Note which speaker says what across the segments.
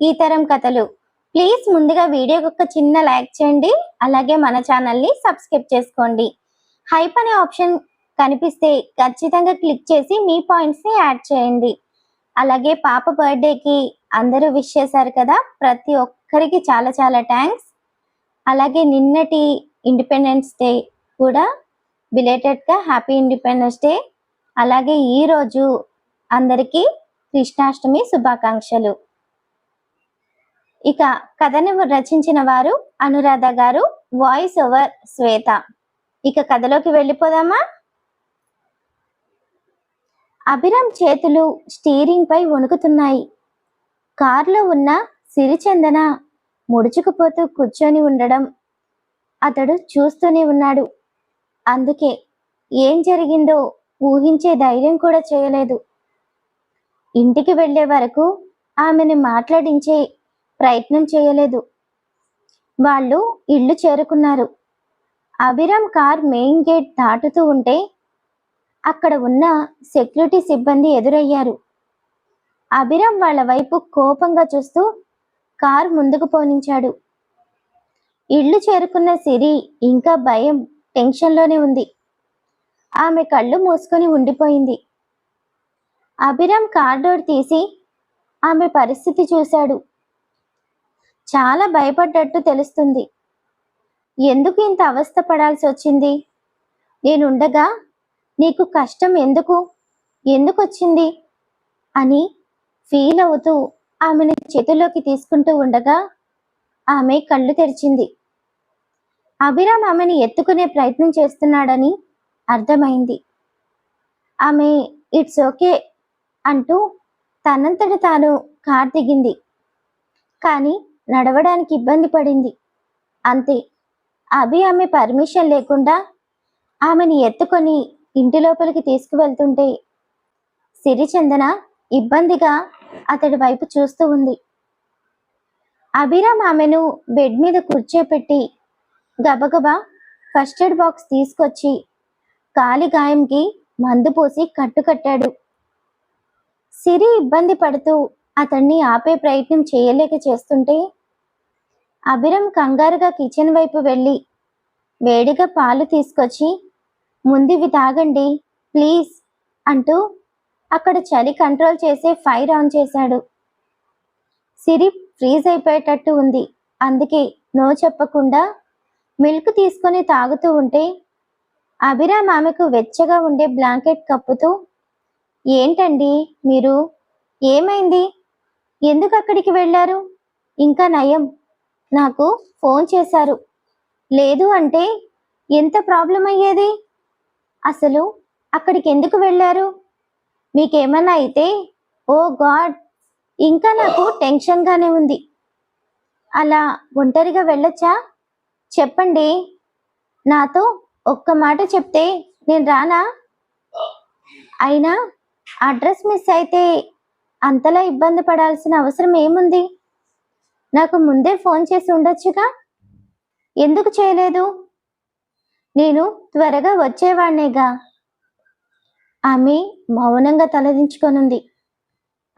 Speaker 1: ఈ తరం కథలు. ప్లీజ్ ముందుగా వీడియోకి ఒక చిన్న లైక్ చేయండి. అలాగే మన ఛానల్ని సబ్స్క్రైబ్ చేసుకోండి. హైప్ అనే ఆప్షన్ కనిపిస్తే ఖచ్చితంగా క్లిక్ చేసి మీ పాయింట్స్ని యాడ్ చేయండి. అలాగే పాప బర్త్డేకి అందరూ విష్ చేశారు కదా? ప్రతి ఒక్కరికి చాలా చాలా థ్యాంక్స్. అలాగే నిన్నటి ఇండిపెండెన్స్ డే కూడా బిలేటెడ్గా హ్యాపీ ఇండిపెండెన్స్ డే. అలాగే ఈరోజు అందరికీ కృష్ణాష్టమి శుభాకాంక్షలు. ఇక కథను రచించిన వారు అనురాధ గారు వాయిస్ ఓవర్ శ్వేత. ఇక కథలోకి వెళ్ళిపోదామా? అభిరామ్ చేతులు స్టీరింగ్ పై వణుకుతున్నాయి. కారులో ఉన్న సిరిచందన ముడుచుకుపోతూ కూర్చొని ఉండడం అతడు చూస్తూనే ఉన్నాడు. అందుకే ఏం జరిగిందో ఊహించే ధైర్యం కూడా చేయలేదు. ఇంటికి వెళ్ళే వరకు ఆమెను మాట్లాడించే ప్రయత్నం చేయలేదు. వాళ్ళు ఇల్లు చేరుకున్నారు. అభిరామ్ కార్ మెయిన్ గేట్ దాటుతూ ఉంటే అక్కడ ఉన్న సెక్యూరిటీ సిబ్బంది ఎదురయ్యారు. అభిరామ్ వాళ్ళ వైపు కోపంగా చూస్తూ కార్ ముందుకు పోనించాడు. ఇల్లు చేరుకున్న సిరి ఇంకా భయం టెన్షన్లోనే ఉంది. ఆమె కళ్ళు మూసుకొని ఉండిపోయింది. అభిరామ్ కార్ డోర్ తీసి ఆమె పరిస్థితి చూశాడు. చాలా భయపడ్డట్టు తెలుస్తుంది. ఎందుకు ఇంత అవస్థ పడాల్సి వచ్చింది? నేనుండగా నీకు కష్టం ఎందుకు? ఎందుకు వచ్చింది? అని ఫీల్ అవుతూ ఆమెను చేతిలోకి తీసుకుంటూ ఉండగా ఆమె కళ్ళు తెరిచింది. అభిరామ్ ఆమెను ఎత్తుకునే ప్రయత్నం చేస్తున్నాడని అర్థమైంది. ఆమె ఇట్స్ ఓకే అంటూ తనంతట తాను కార్ దిగింది. కానీ నడవడానికి ఇబ్బంది పడింది. అంతే. అభి ఆమె పర్మిషన్ లేకుండా ఆమెని ఎత్తుకొని ఇంటి లోపలికి తీసుకువెళ్తుంటే సిరిచందన ఇబ్బందిగా అతడి వైపు చూస్తూ ఉంది. అభిరామ్ ఆమెను బెడ్ మీద కూర్చోపెట్టి గబగబా ఫస్ట్ ఎయిడ్ బాక్స్ తీసుకొచ్చి కాలి గాయంకి మందు పోసి కట్టుకట్టాడు సిరి ఇబ్బంది పడుతూ అతన్ని ఆపే ప్రయత్నం చేయలేక చేస్తుంటే అభిరం కంగారుగా కిచెన్ వైపు వెళ్ళి వేడిగా పాలు తీసుకొచ్చి ముందివి తాగండి ప్లీజ్ అంటూ అక్కడ చలి కంట్రోల్ చేసే ఫైర్ ఆన్ చేశాడు. సిరి ఫ్రీజ్ అయిపోయేటట్టు ఉంది. అందుకే నో చెప్పకుండా మిల్క్ తీసుకొని తాగుతూ ఉంటే అభిరామ్ ఆమెకు వెచ్చగా ఉండే బ్లాంకెట్ కప్పుతూ ఏంటండి మీరు? ఏమైంది? ఎందుకు అక్కడికి వెళ్ళారు? ఇంకా నయం. నాకు ఫోన్ చేశారు. లేదు అంటే ఎంత ప్రాబ్లం అయ్యేది? అసలు అక్కడికి ఎందుకు వెళ్ళారు? మీకేమన్నా అయితే ఓ గాడ్ ఇంకా నాకు టెన్షన్గానే ఉంది. అలా ఒంటరిగా వెళ్ళొచ్చా? చెప్పండి. నాతో ఒక్క మాట చెప్తే నేను రానా? అయినా అడ్రస్ మిస్ అయితే అంతలా ఇబ్బంది పడాల్సిన అవసరం ఏముంది? నాకు ముందే ఫోన్ చేసి ఉండొచ్చుగా? ఎందుకు చేయలేదు? నేను త్వరగా వచ్చేవాణ్ణేగా? ఆమె మౌనంగా తలదించుకొనుంది.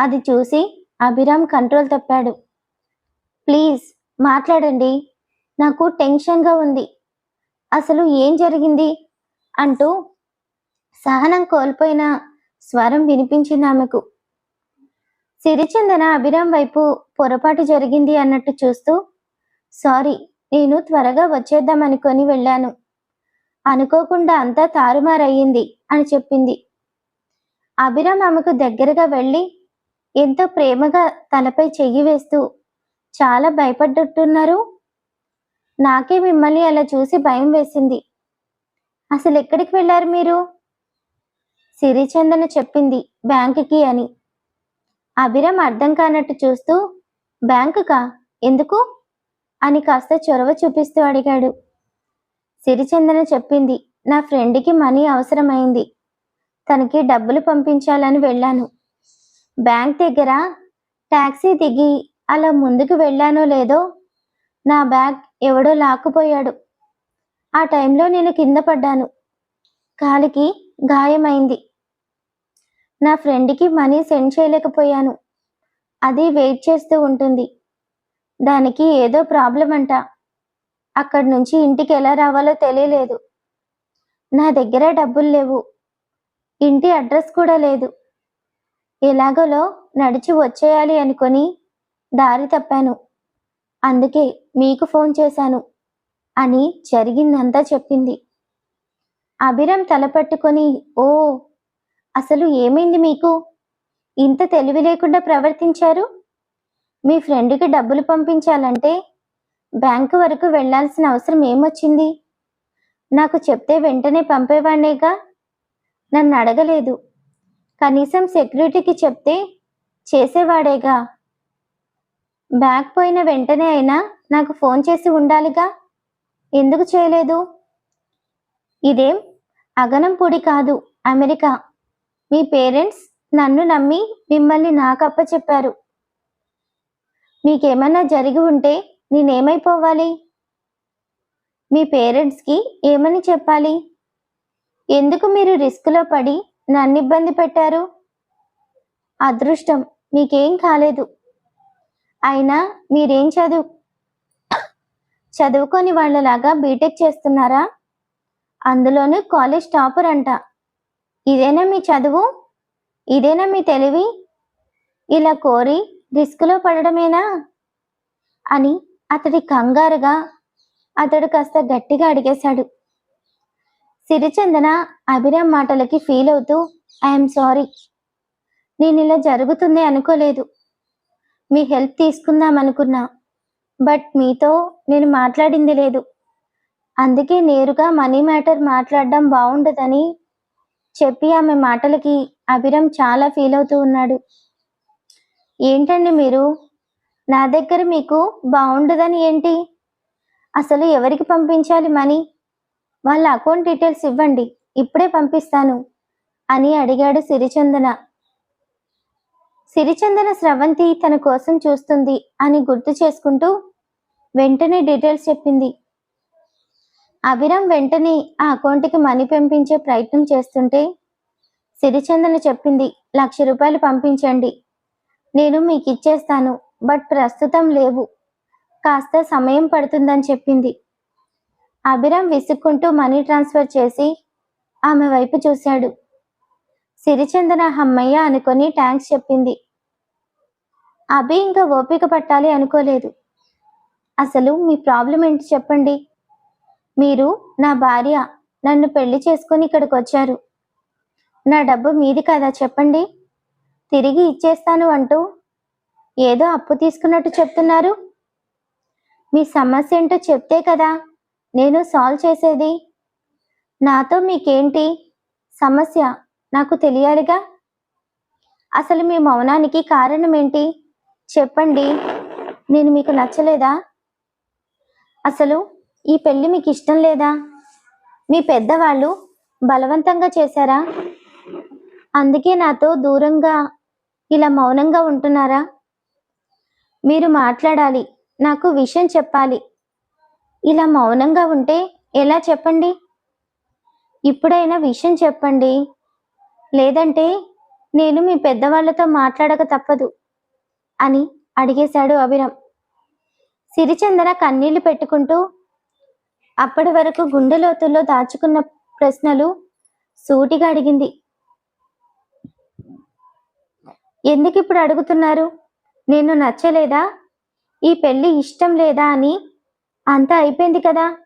Speaker 1: అది చూసి అభిరామ్ కంట్రోల్ తప్పాడు. ప్లీజ్ మాట్లాడండి. నాకు టెన్షన్గా ఉంది. అసలు ఏం జరిగింది? అంటూ సహనం కోల్పోయిన స్వరం వినిపించింది ఆమెకు. సిరిచందన అభిరామ్ వైపు పొరపాటు జరిగింది అన్నట్టు చూస్తూ సారీ నేను త్వరగా వచ్చేద్దామనుకొని వెళ్ళాను. అనుకోకుండా అంతా తారుమారయ్యింది అని చెప్పింది. అభిరామ్ ఆమెకు దగ్గరగా వెళ్ళి ఎంతో ప్రేమగా తలపై చెయ్యి వేస్తూ చాలా భయపడ్డట్టున్నారు? నాకే మిమ్మల్ని అలా చూసి భయం వేసింది. అసలు ఎక్కడికి వెళ్ళారు మీరు? సిరిచందన చెప్పింది బ్యాంకుకి అని. అభిరామ్ అర్థం కానట్టు చూస్తూ బ్యాంకుకా? ఎందుకు? అని కాస్త చొరవ చూపిస్తూ అడిగాడు. సిరిచందన చెప్పింది నా ఫ్రెండ్కి మనీ అవసరమైంది. తనకి డబ్బులు పంపించాలని వెళ్ళాను. బ్యాంక్ దగ్గర టాక్సీ దిగి అలా ముందుకు వెళ్ళానో లేదో నా బ్యాగ్ ఎవడో లాక్కుపోయాడు. ఆ టైంలో నేను కింద పడ్డాను. కాలికి గాయమైంది. నా ఫ్రెండ్కి మనీ సెండ్ చేయలేకపోయాను. అది వెయిట్ చేస్తూ ఉంటుంది. దానికి ఏదో ప్రాబ్లం అంట. అక్కడి నుంచి ఇంటికి ఎలా రావాలో తెలియలేదు. నా దగ్గర డబ్బులు లేవు. ఇంటి అడ్రస్ కూడా లేదు. ఎలాగోలో నడిచి వచ్చేయాలి అనుకొని దారి తప్పాను. అందుకే మీకు ఫోన్ చేశాను అని జరిగిందంతా చెప్పింది. అభిరం తలపట్టుకొని ఓ అసలు ఏమైంది మీకు? ఇంత తెలివి లేకుండా ప్రవర్తించారు? మీ ఫ్రెండ్కి డబ్బులు పంపించాలంటే బ్యాంకు వరకు వెళ్ళాల్సిన అవసరం ఏమొచ్చింది? నాకు చెప్తే వెంటనే పంపేవాణ్ణేగా? నన్ను అడగలేదు. కనీసం సెక్యూరిటీకి చెప్తే చేసేవాడేగా? బ్యాగ్ పోయిన వెంటనే అయినా నాకు ఫోన్ చేసి ఉండాలిగా? ఎందుకు చేయలేదు? ఇదేం అగనం పొడి కాదు అమెరికా. మీ పేరెంట్స్ నన్ను నమ్మి మిమ్మల్ని నాకు అప్పచెప్పారు మీకేమన్నా జరిగి ఉంటే నేనేమైపోవాలి? మీ పేరెంట్స్కి ఏమని చెప్పాలి? ఎందుకు మీరు రిస్క్లో పడి నన్ను ఇబ్బంది పెట్టారు? అదృష్టం మీకేం కాలేదు. అయినా మీరేం చదువు? చదువుకొని వాళ్ళలాగా బీటెక్ చేస్తున్నారా? అందులోనూ కాలేజ్ టాపర్ అంట. ఇదేనా మీ చదువు? ఇదేనా మీ తెలివి? ఇలా కోరి రిస్క్లో పడడమేనా? అని అతడి కంగారుగా అతడు కాస్త గట్టిగా అడిగేశాడు. సిరిచందన అభిరామ్ మాటలకి ఫీల్ అవుతూ ఐఎమ్ సారీ. నేను ఇలా జరుగుతుంది అనుకోలేదు. మీ హెల్ప్ తీసుకుందాం అనుకున్నా. బట్ మీతో నేను మాట్లాడింది లేదు. అందుకే నేరుగా మనీ మ్యాటర్ మాట్లాడడం బాగుండదని చెప్పి ఆమె మాటలకి అభిరామ్ చాలా ఫీల్ అవుతూ ఉన్నాడు. ఏంటండి మీరు? నా దగ్గర మీకు బాగుండదని ఏంటి? అసలు ఎవరికి పంపించాలి మనీ? వాళ్ళ అకౌంట్ డీటెయిల్స్ ఇవ్వండి ఇప్పుడే పంపిస్తాను అని అడిగాడు సిరిచందన. సిరిచందన స్రవంతి తన కోసం చూస్తుంది అని గుర్తు చేసుకుంటూ వెంటనే డీటెయిల్స్ చెప్పింది. అభిరామ్ వెంటనే ఆ అకౌంట్కి మనీ పంపించే ప్రయత్నం చేస్తుంటే సిరిచందన చెప్పింది లక్ష రూపాయలు పంపించండి. నేను మీకు ఇచ్చేస్తాను బట్ ప్రస్తుతం లేవు. కాస్త సమయం పడుతుందని చెప్పింది. అభిరామ్ విసుక్కుంటూ మనీ ట్రాన్స్ఫర్ చేసి ఆమె వైపు చూశాడు. సిరిచందన హమ్మయ్య అనుకొని థ్యాంక్స్ చెప్పింది. అభి ఇంకా ఓపిక పట్టాలి అనుకోలేదు. అసలు మీ ప్రాబ్లం ఏంటి చెప్పండి. మీరు నా భార్య నన్ను పెళ్ళి చేసుకుని ఇక్కడికి వచ్చారు. నా డబ్బు మీది కదా చెప్పండి. తిరిగి ఇచ్చేస్తాను అంటూ ఏదో అప్పు తీసుకున్నట్టు చెప్తున్నారు. మీ సమస్య ఏంటో చెప్తే కదా నేను సాల్వ్ చేసేది. నాతో మీకేంటి సమస్య నాకు తెలియాలిగా? అసలు మీ మౌనానికి కారణం ఏంటి? చెప్పండి. నేను మీకు నచ్చలేదా? అసలు ఈ పెళ్ళి మీకు ఇష్టం లేదా? మీ పెద్దవాళ్ళు బలవంతంగా చేశారా? అందుకే నాతో దూరంగా ఇలా మౌనంగా ఉంటున్నారా? మీరు మాట్లాడాలి నాకు విషయం చెప్పాలి. ఇలా మౌనంగా ఉంటే ఎలా చెప్పండి? ఇప్పుడైనా విషయం చెప్పండి. లేదంటే నేను మీ పెద్దవాళ్ళతో మాట్లాడక తప్పదు అని అడిగేశాడు అభిరామ్. సిరిచందన కన్నీళ్ళు పెట్టుకుంటూ అప్పటి వరకు గుండె లోతుల్లో దాచుకున్న ప్రశ్నలు సూటిగా అడిగింది. ఎందుకు ఇప్పుడు అడుగుతున్నారు? నేను నచ్చలేదా? ఈ పెళ్ళి ఇష్టం లేదా అని? అంతా అయిపోయింది కదా?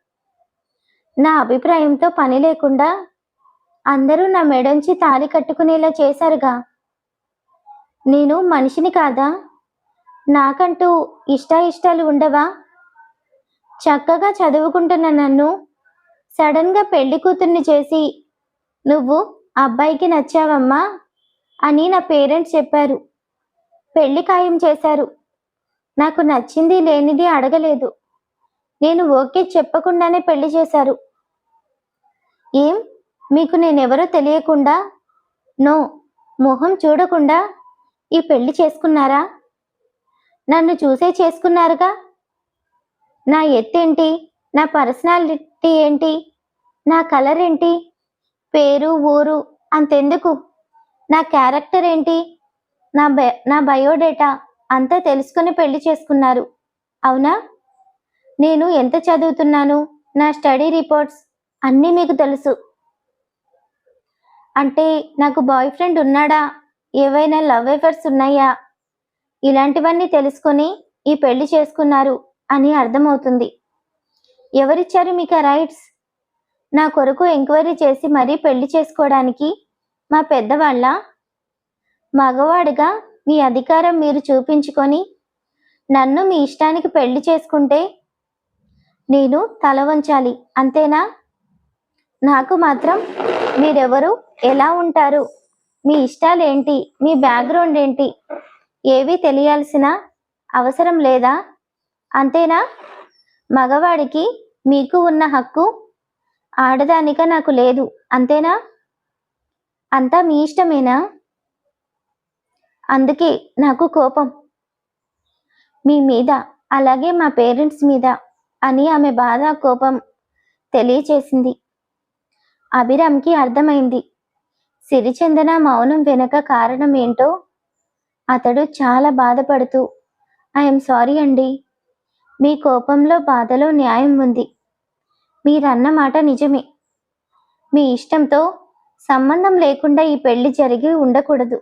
Speaker 1: నా అభిప్రాయంతో పని లేకుండా అందరూ నా మెడంచి తాళి కట్టుకునేలా చేశారుగా. నేను మనిషిని కాదా? నాకంటూ ఇష్టాయిష్టాలు ఉండవా? చక్కగా చదువుకుంటున్న నన్ను. సడన్గా పెళ్ళి కూతుర్ని చేసి నువ్వు అబ్బాయికి నచ్చావమ్మా అని నా పేరెంట్స్ చెప్పారు. పెళ్ళి ఖాయం చేశారు. నాకు నచ్చింది లేనిది అడగలేదు. నేను ఓకే చెప్పకుండానే పెళ్ళి చేశారు. ఏం? మీకు నేనెవరో తెలియకుండా? నో. మొహం చూడకుండా? ఈ పెళ్ళి చేసుకున్నారా? నన్ను చూసే చేసుకున్నారుగా? నా ఎత్తేంటి? నా పర్సనాలిటీ ఏంటి? నా కలర్ ఏంటి? పేరు ఊరు అంతెందుకు? నా క్యారెక్టర్ ఏంటి? నా బయ నా బయోడేటా అంతా తెలుసుకుని పెళ్ళి చేసుకున్నారు. అవునా? నేను ఎంత చదువుతున్నాను? నా స్టడీ రిపోర్ట్స్ అన్నీ మీకు తెలుసు. అంటే నాకు బాయ్ ఫ్రెండ్ ఉన్నాడా? ఏవైనా లవ్ ఎఫర్స్ ఉన్నాయా? ఇలాంటివన్నీ తెలుసుకొని ఈ పెళ్ళి చేసుకున్నారు. అని అర్థమవుతుంది. ఎవరిచ్చారు మీకు ఆ రైట్స్ నా కొరకు ఎంక్వైరీ చేసి మరీ పెళ్ళి చేసుకోవడానికి మా పెద్దవాళ్ళ మగవాడుగా మీ అధికారం మీరు చూపించుకొని నన్ను మీ ఇష్టానికి పెళ్ళి చేసుకుంటే నేను తల వంచాలి అంతేనా? నాకు మాత్రం మీరెవరు ఎలా ఉంటారు? మీ ఇష్టాలు ఏంటి? మీ బ్యాక్గ్రౌండ్ ఏంటి? ఏవి తెలియాల్సిన అవసరం లేదా? అంతేనా? మగవాడికి మీకు ఉన్న హక్కు ఆడదానిక నాకు లేదు అంతేనా? అంతా మీ ఇష్టమేనా? అందుకే నాకు కోపం. మీ మీద అలాగే మా పేరెంట్స్ మీద అని ఆమె బాధ కోపం తెలియచేసింది. అభిరామ్కి అర్థమైంది. సిరిచందన మౌనం వెనక కారణం ఏంటో? అతడు చాలా బాధపడుతూ ఐఎమ్ సారీ అండి. మీ కోపంలో బాధలో న్యాయం ఉంది. మీరన్న మాట నిజమే. మీ ఇష్టంతో సంబంధం లేకుండా ఈ పెళ్ళి జరిగి ఉండకూడదు.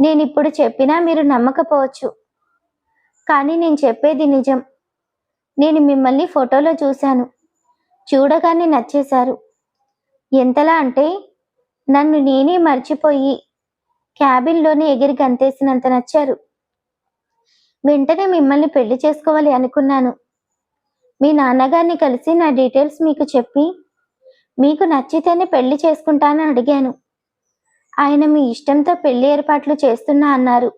Speaker 1: నేను ఇప్పుడు చెప్పినా మీరు నమ్మకపోవచ్చు. కానీ నేను చెప్పేది నిజం. నేను మిమ్మల్ని ఫోటోలో చూశాను. చూడగానే నచ్చేశారు. ఎంతలా అంటే నన్ను నేనే మర్చిపోయి క్యాబిన్లోనే ఎగిరి గంతేసినంత నచ్చారు. వెంటనే మిమ్మల్ని పెళ్ళి చేసుకోవాలి అనుకున్నాను. మీ నాన్నగారిని కలిసి నా డీటెయిల్స్ మీకు చెప్పి మీకు నచ్చితేనే పెళ్ళి చేసుకుంటానని అడిగాను. ఆయన మీ ఇష్టంతో పెళ్ళి ఏర్పాట్లు చేస్తున్నా అన్నారు.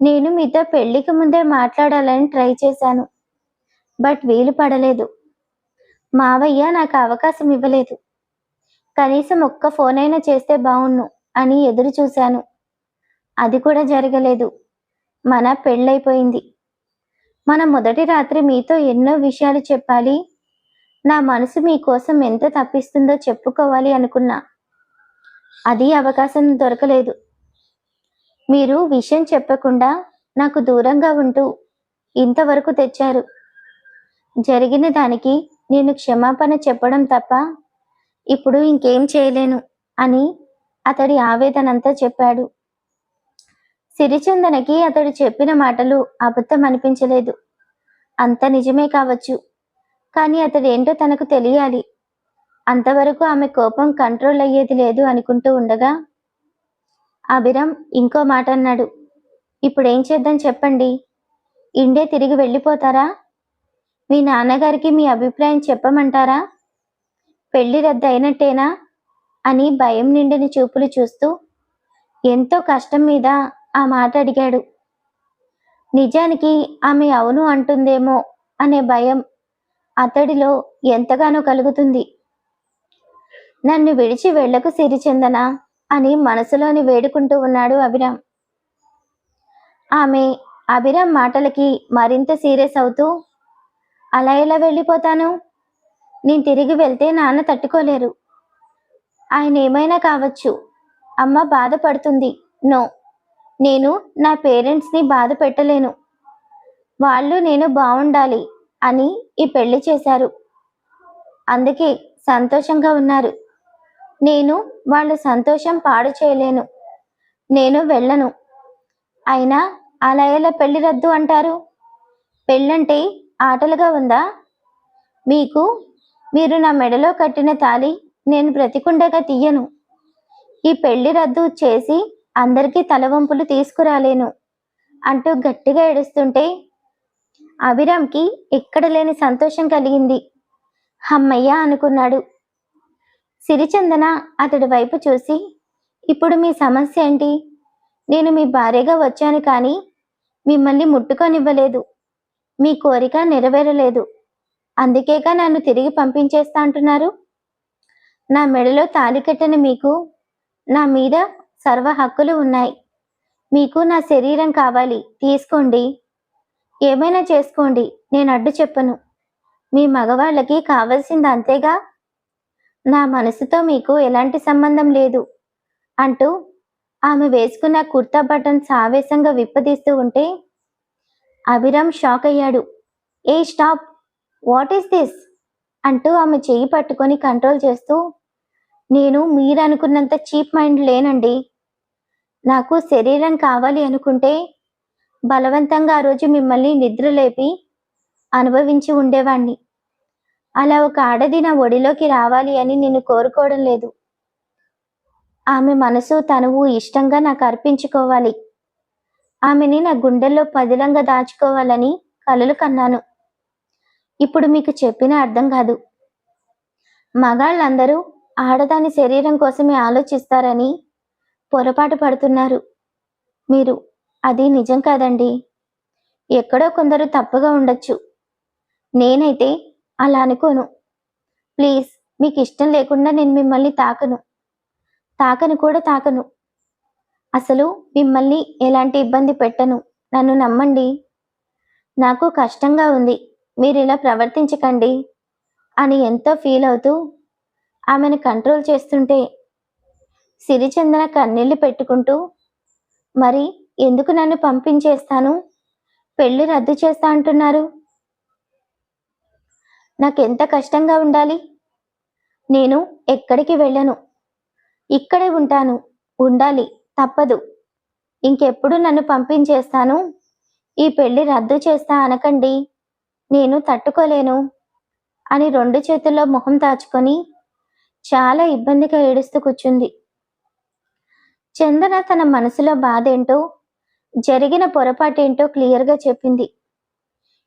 Speaker 1: నేను మీతో పెళ్ళికి ముందే మాట్లాడాలని ట్రై చేశాను బట్ వీలు పడలేదు. మావయ్య నాకు అవకాశం ఇవ్వలేదు. కనీసం ఒక్క ఫోన్ అయినా చేస్తే బాగున్ను అని ఎదురు చూశాను అది కూడా జరగలేదు. మన పెళ్ళైపోయింది. మన మొదటి రాత్రి మీతో ఎన్నో విషయాలు చెప్పాలి. నా మనసు మీకోసం ఎంత తప్పిస్తుందో చెప్పుకోవాలి అనుకున్నా. అది అవకాశం దొరకలేదు. మీరు విషయం చెప్పకుండా నాకు దూరంగా ఉంటూ ఇంతవరకు తెచ్చారు. జరిగిన దానికి నేను క్షమాపణ చెప్పడం తప్ప ఇప్పుడు ఇంకేం చేయలేను అని అతడి ఆవేదనంతా చెప్పాడు. సిరిచందనకి అతడు చెప్పిన మాటలు అబద్ధం అనిపించలేదు అంత నిజమే కావచ్చు. కానీ అతడేంటో తనకు తెలియాలి. అంతవరకు ఆమె కోపం కంట్రోల్ అయ్యేది లేదు అనుకుంటూ ఉండగా అభిరామ్ ఇంకో మాట అన్నాడు. ఇప్పుడు ఏం చేద్దాం చెప్పండి. ఇండే తిరిగి వెళ్ళిపోతారా? మీ నాన్నగారికి మీ అభిప్రాయం చెప్పమంటారా? పెళ్ళి రద్దు అయినట్టేనా అని భయం నిండిన చూపులు చూస్తూ ఎంతో కష్టం మీద ఆ మాట అడిగాడు. నిజానికి ఆమె అవును అంటుందేమో అనే భయం అతడిలో ఎంతగానో కలుగుతుంది. నన్ను విడిచి వెళ్ళకు సిరిచందన అని మనసులోని వేడుకుంటూ ఉన్నాడు అభిరామ్. ఆమె అభిరామ్ మాటలకి మరింత సీరియస్ అవుతూ అలా ఎలా వెళ్ళిపోతాను? నేను తిరిగి వెళ్తే నాన్న తట్టుకోలేరు. ఆయన ఏమైనా కావచ్చు. అమ్మ బాధపడుతుంది. నో. నేను నా పేరెంట్స్ని బాధ పెట్టలేను. వాళ్ళు నేను బాగుండాలి అని ఈ పెళ్ళి చేశారు. అందుకే సంతోషంగా ఉన్నారు. నేను వాళ్ళ సంతోషం పాడు చేయలేను. నేను వెళ్ళను. అయినా అలా ఎలా పెళ్ళి రద్దు అంటారు? పెళ్ళంటే ఆటలుగా ఉందా? మీకు మీరు నా మెడలో కట్టిన తాళి నేను బ్రతికుండగా తీయను. ఈ పెళ్ళి రద్దు చేసి అందరికీ తలవంపులు తీసుకురాలేను అంటూ గట్టిగా ఏడుస్తుంటే అభిరామ్కి ఎక్కడ లేని సంతోషం కలిగింది. హమ్మయ్య అనుకున్నాడు. సిరిచందన అతడి వైపు చూసి ఇప్పుడు మీ సమస్య ఏంటి? నేను మీ భార్యగా వచ్చాను కానీ మిమ్మల్ని ముట్టుకొనివ్వలేదు. మీ కోరిక నెరవేరలేదు. అందుకేగా నన్ను తిరిగి పంపించేస్తా అంటున్నారు? నా మెడలో తాళి మీకు నా మీద సర్వ హక్కులు ఉన్నాయి. మీకు నా శరీరం కావాలి. తీసుకోండి. ఏమైనా చేసుకోండి. నేను అడ్డు చెప్పను. మీ మగవాళ్ళకి కావలసింది అంతేగా? నా మనసుతో మీకు ఎలాంటి సంబంధం లేదు. అంటూ ఆమె వేసుకున్న కుర్తా బటన్స్ ఆవేశంగా విప్పదీస్తూ ఉంటే అభిరామ్ షాక్ అయ్యాడు. ఏ స్టాప్! What is this? అంటూ ఆమె చెయ్యి పట్టుకొని కంట్రోల్ చేస్తూ నేను మీరు అనుకున్నంత చీప్ మైండ్ లేనండి. నాకు శరీరం కావాలి అనుకుంటే బలవంతంగా ఆ రోజు మిమ్మల్ని నిద్ర లేపి అనుభవించి ఉండేవాణ్ణి. అలా ఒక ఆడది నా ఒడిలోకి రావాలి అని నేను కోరుకోవడం లేదు. ఆమె మనసు తనువు ఇష్టంగా నాకు అర్పించుకోవాలి. ఆమెని నా గుండెల్లో పదిలంగా దాచుకోవాలని కలలు కన్నాను. ఇప్పుడు మీకు చెప్పిన అర్థం కాదు. మగాళ్ళందరూ ఆడదాని శరీరం కోసమే ఆలోచిస్తారని పొరపాటు పడుతున్నారు. మీరు అది నిజం కాదండి. ఎక్కడో కొందరు తప్పుగా ఉండొచ్చు. నేనైతే అలా అనుకోను. ప్లీజ్ మీకు ఇష్టం లేకుండా నేను మిమ్మల్ని తాకను. తాకను కూడా తాకను. అసలు మిమ్మల్ని ఎలాంటి ఇబ్బంది పెట్టను. నన్ను నమ్మండి. నాకు కష్టంగా ఉంది. మీరు ఇలా ప్రవర్తించకండి అని ఎంతో ఫీల్ అవుతూ ఆమెను కంట్రోల్ చేస్తుంటే సిరిచందన కన్నీళ్ళు పెట్టుకుంటూ మరి ఎందుకు నన్ను పంపించేస్తాను? పెళ్ళి రద్దు చేస్తా అంటున్నారు. నాకెంత కష్టంగా ఉండాలి? నేను ఎక్కడికి వెళ్ళను? ఇక్కడే ఉంటాను. ఉండాలి. తప్పదు. ఇంకెప్పుడు నన్ను పంపించేస్తాను? ఈ పెళ్ళి రద్దు చేస్తా అనకండి. నేను తట్టుకోలేను. అని రెండు చేతుల్లో మొహం దాచుకొని చాలా ఇబ్బందిగా ఏడుస్తూ కూర్చుంది. చందన తన మనసులో బాధేంటో జరిగిన పొరపాటేంటో క్లియర్గా చెప్పింది.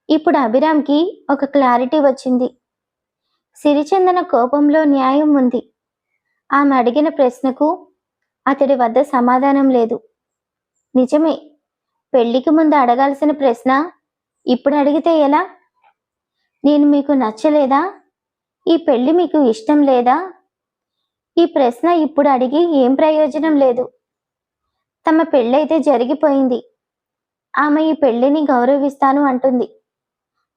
Speaker 1: ఇప్పుడు అభిరామ్కి ఒక క్లారిటీ వచ్చింది. సిరిచందన కోపంలో న్యాయం ఉంది. ఆమె అడిగిన ప్రశ్నకు అతడి వద్ద సమాధానం లేదు. నిజమే పెళ్ళికి ముందు అడగాల్సిన ప్రశ్న ఇప్పుడు అడిగితే ఎలా? నేను మీకు నచ్చలేదా? ఈ పెళ్ళి మీకు ఇష్టం లేదా? ఈ ప్రశ్న ఇప్పుడు అడిగి ఏం ప్రయోజనం లేదు? తమ పెళ్ళైతే జరిగిపోయింది. ఆమె ఈ పెళ్ళిని గౌరవిస్తాను అంటుంది.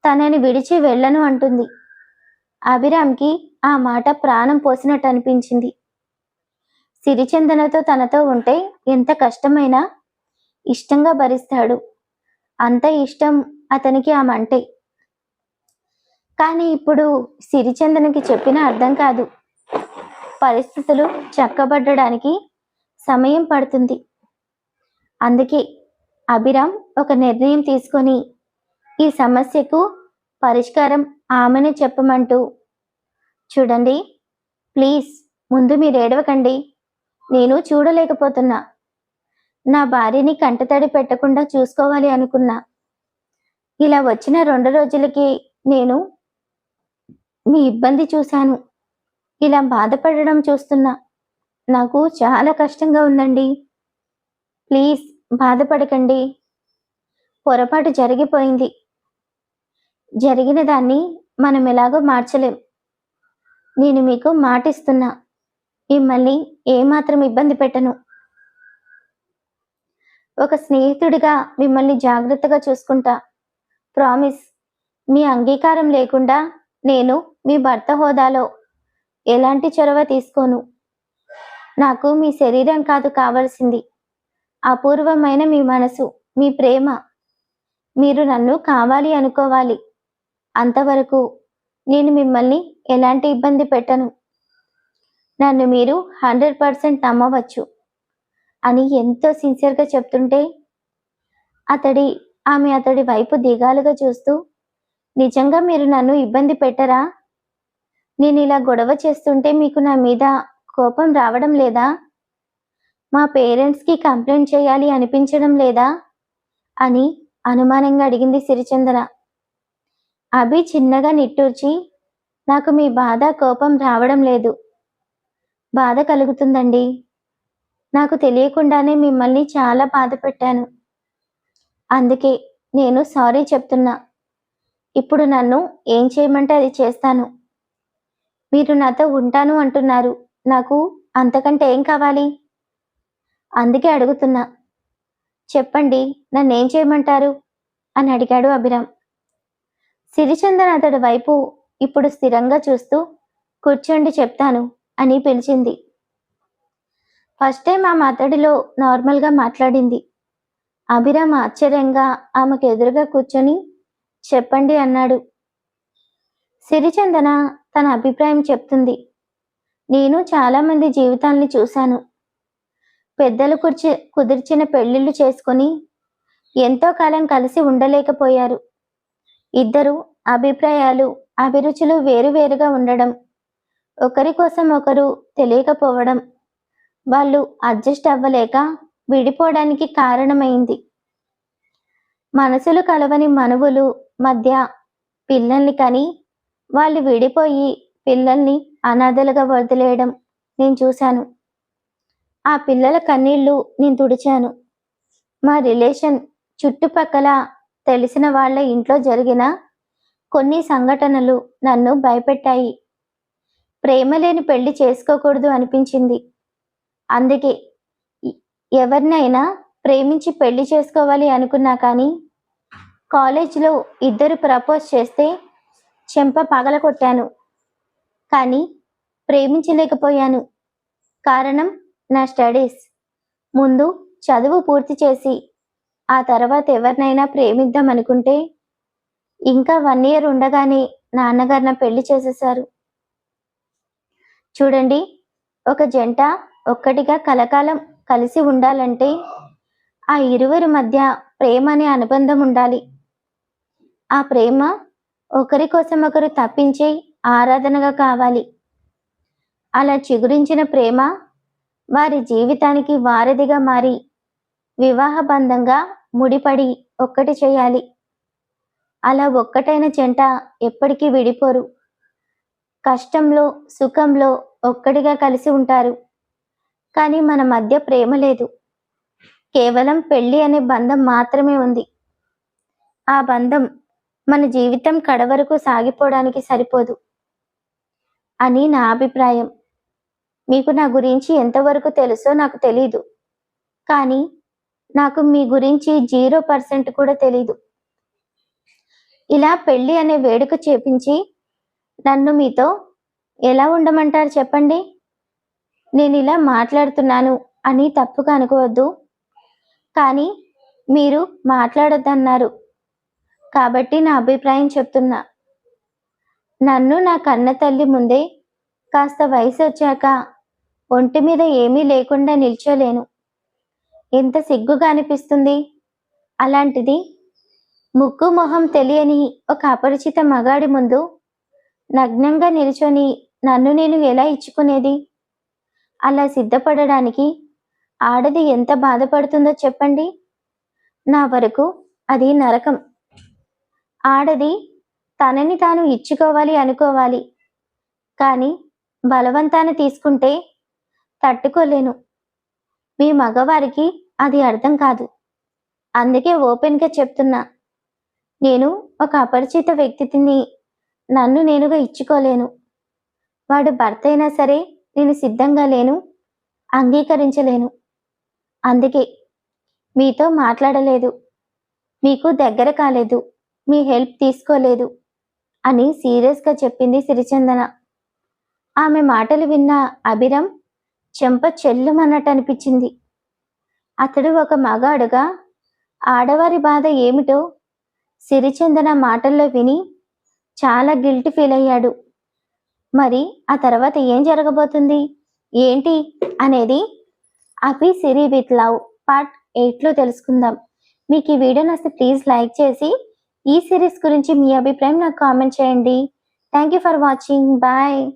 Speaker 1: తనని విడిచి వెళ్ళను అంటుంది. అభిరామ్కి ఆ మాట ప్రాణం పోసినట్టు అనిపించింది సిరిచందనతో తనతో ఉంటే ఎంత కష్టమైనా ఇష్టంగా భరిస్తాడు. అంత ఇష్టం అతనికి ఆ మంటే. కానీ ఇప్పుడు సిరిచందనకి చెప్పిన అర్థం కాదు. పరిస్థితులు చక్కబడ్డడానికి సమయం పడుతుంది. అందుకే అభిరామ్ ఒక నిర్ణయం తీసుకొని ఈ సమస్యకు పరిష్కారం ఆమెనే చెప్పమంటూ చూడండి ప్లీజ్ ముందు మీరు ఏడవకండి. నేను చూడలేకపోతున్నా. నా భార్యని కంటతడి పెట్టకుండా చూసుకోవాలి అనుకున్నా. ఇలా వచ్చిన రెండు రోజులకి నేను మీ ఇబ్బంది చూశాను. ఇలా బాధపడడం చూస్తున్నా. నాకు చాలా కష్టంగా ఉందండి. ప్లీజ్ బాధపడకండి. పొరపాటు జరిగిపోయింది. జరిగిన దాన్ని మనం ఎలాగో మార్చలేం. నేను మీకు మాటిస్తున్నా. మిమ్మల్ని ఏమాత్రం ఇబ్బంది పెట్టను. ఒక స్నేహితుడిగా మిమ్మల్ని జాగ్రత్తగా చూసుకుంటా. ప్రామిస్ మీ అంగీకారం లేకుండా నేను మీ భర్త హోదాలో ఎలాంటి చొరవ తీసుకోను. నాకు మీ శరీరం కాదు కావాల్సింది. అపూర్వమైన మీ మనసు మీ ప్రేమ. మీరు నన్ను కావాలి అనుకోవాలి. అంతవరకు నేను మిమ్మల్ని ఎలాంటి ఇబ్బంది పెట్టను. నన్ను మీరు హండ్రెడ్ పర్సెంట్ నమ్మవచ్చు అని ఎంతో సిన్సియర్గా చెప్తుంటే అతడి ఆమె అతడి వైపు దిగాలుగా చూస్తూ నిజంగా మీరు నన్ను ఇబ్బంది పెట్టరా? నేను ఇలా గొడవ చేస్తుంటే మీకు నా మీద కోపం రావడం లేదా? మా పేరెంట్స్కి కంప్లైంట్ చేయాలి అనిపించడం లేదా? అని అనుమానంగా అడిగింది సిరిచందన. అభి చిన్నగా నిట్టూర్చి నాకు మీ బాధ కోపం రావడం లేదు. బాధ కలుగుతుందండి. నాకు తెలియకుండానే మిమ్మల్ని చాలా బాధ పెట్టాను. అందుకే నేను సారీ చెప్తున్నా. ఇప్పుడు నన్ను ఏం చేయమంటే అది చేస్తాను. మీరు నాతో ఉంటాను అంటున్నారు. నాకు అంతకంటే ఏం కావాలి? అందుకే అడుగుతున్నా. చెప్పండి నన్నేం చేయమంటారు? అని అడిగాడు అభిరామ్. సిరిచందన్ అతడి వైపు ఇప్పుడు స్థిరంగా చూస్తూ కూర్చోండి చెప్తాను అని పిలిచింది. ఫస్ట్ టైం ఆ అతడిలో నార్మల్గా మాట్లాడింది. అభిరామ్ ఆశ్చర్యంగా ఆమెకు ఎదురుగా కూర్చొని చెప్పండి అన్నాడు. సిరిచందన తన అభిప్రాయం చెప్తుంది. నేను చాలామంది జీవితాల్ని చూశాను. పెద్దలు కుర్చి కుదిర్చిన పెళ్ళిళ్ళు చేసుకొని ఎంతో కాలం కలిసి ఉండలేకపోయారు. ఇద్దరు అభిప్రాయాలు అభిరుచులు వేరువేరుగా ఉండడం ఒకరి కోసం ఒకరు తెలియకపోవడం వాళ్ళు అడ్జస్ట్ అవ్వలేక విడిపోవడానికి కారణమైంది. మనసులు కలవని మనువులు మధ్య పిల్లల్ని కని వాళ్ళు విడిపోయి పిల్లల్ని అనాథలుగా వదిలేయడం నేను చూశాను. ఆ పిల్లల కన్నీళ్ళు నేను తుడిచాను. మా రిలేషన్ చుట్టుపక్కల తెలిసిన వాళ్ళ ఇంట్లో జరిగిన కొన్ని సంఘటనలు నన్ను భయపెట్టాయి. ప్రేమ లేని పెళ్ళి చేసుకోకూడదు అనిపించింది. అందుకే ఎవరినైనా ప్రేమించి పెళ్ళి చేసుకోవాలి అనుకున్నా కానీ కాలేజ్లో ఇద్దరు ప్రపోజ్ చేస్తే చెంప పగల కొట్టాను కానీ ప్రేమించలేకపోయాను. కారణం నా స్టడీస్. ముందు చదువు పూర్తి చేసి ఆ తర్వాత ఎవరినైనా ప్రేమిద్దాం అనుకుంటే ఇంకా వన్ ఇయర్ ఉండగానే నాన్నగారు నా పెళ్ళి చేసేశారు. చూడండి ఒక జంట ఒక్కటిగా కలకాలం కలిసి ఉండాలంటే ఆ ఇరువురి మధ్య ప్రేమ అనే అనుబంధం ఉండాలి. ఆ ప్రేమ ఒకరి కోసం ఒకరు తప్పించే ఆరాధనగా కావాలి. అలా చిగురించిన ప్రేమ వారి జీవితానికి వారధిగా మారి వివాహ బంధంగా ముడిపడి ఒక్కటి చేయాలి. అలా ఒక్కటైన జంట ఎప్పటికీ విడిపోరు. కష్టంలో సుఖంలో ఒక్కడిగా కలిసి ఉంటారు. కానీ మన మధ్య ప్రేమ లేదు. కేవలం పెళ్ళి అనే బంధం మాత్రమే ఉంది. ఆ బంధం మన జీవితం కడవరకు సాగిపోవడానికి సరిపోదు అని నా అభిప్రాయం. మీకు నా గురించి ఎంతవరకు తెలుసో నాకు తెలీదు. కానీ నాకు మీ గురించి జీరో పర్సెంట్ కూడా తెలీదు. ఇలా పెళ్ళి అనే వేడుక చేపించి నన్ను మీతో ఎలా ఉండమంటారు చెప్పండి? నేను ఇలా మాట్లాడుతున్నాను అని తప్పుగా అనుకోవద్దు. కానీ మీరు మాట్లాడొద్దన్నారు. కాబట్టి నా అభిప్రాయం చెప్తున్నా. నన్ను నా కన్న తల్లి ముందే కాస్త వయసు వచ్చాక ఒంటి మీద ఏమీ లేకుండా నిల్చోలేను. ఎంత సిగ్గుగా అనిపిస్తుంది. అలాంటిది ముక్కు మొహం తెలియని ఒక అపరిచిత మగాడి ముందు నగ్నంగా నిల్చొని నన్ను నేను ఎలా ఇచ్చుకునేది? అలా సిద్ధపడడానికి ఆడది ఎంత బాధపడుతుందో చెప్పండి. నా వరకు అది నరకం. ఆడది తనని తాను ఇచ్చుకోవాలి అనుకోవాలి. కానీ బలవంతాన్ని తీసుకుంటే తట్టుకోలేను. మీ మగవారికి అది అర్థం కాదు. అందుకే ఓపెన్గా చెప్తున్నా. నేను ఒక అపరిచిత వ్యక్తిని నన్ను నేనుగా ఇచ్చుకోలేను. వాడు భర్త అయినా సరే నేను సిద్ధంగా లేను అంగీకరించలేను. అందుకే మీతో మాట్లాడలేదు. మీకు దగ్గర కాలేదు. మీ హెల్ప్ తీసుకోలేదు అని సీరియస్గా చెప్పింది సిరిచందన. ఆమె మాటలు విన్న అభిరం చెంప చెల్లుమన్నట్టు అనిపించింది. అతడు ఒక మగాడుగా ఆడవారి బాధ ఏమిటో సిరిచందన మాటల్లో విని చాలా గిల్ట్ ఫీల్ అయ్యాడు. మరి ఆ తర్వాత ఏం జరగబోతుంది? ఏంటి? అనేది అపి సిరి విత్ లవ్ పార్ట్ ఎయిట్లో తెలుసుకుందాం. మీకు ఈ వీడియో నచ్చితే ప్లీజ్ లైక్ చేసి ఈ సిరీస్ గురించి మీ అభిప్రాయం నాకు కామెంట్ చేయండి. Thank you for watching. Bye.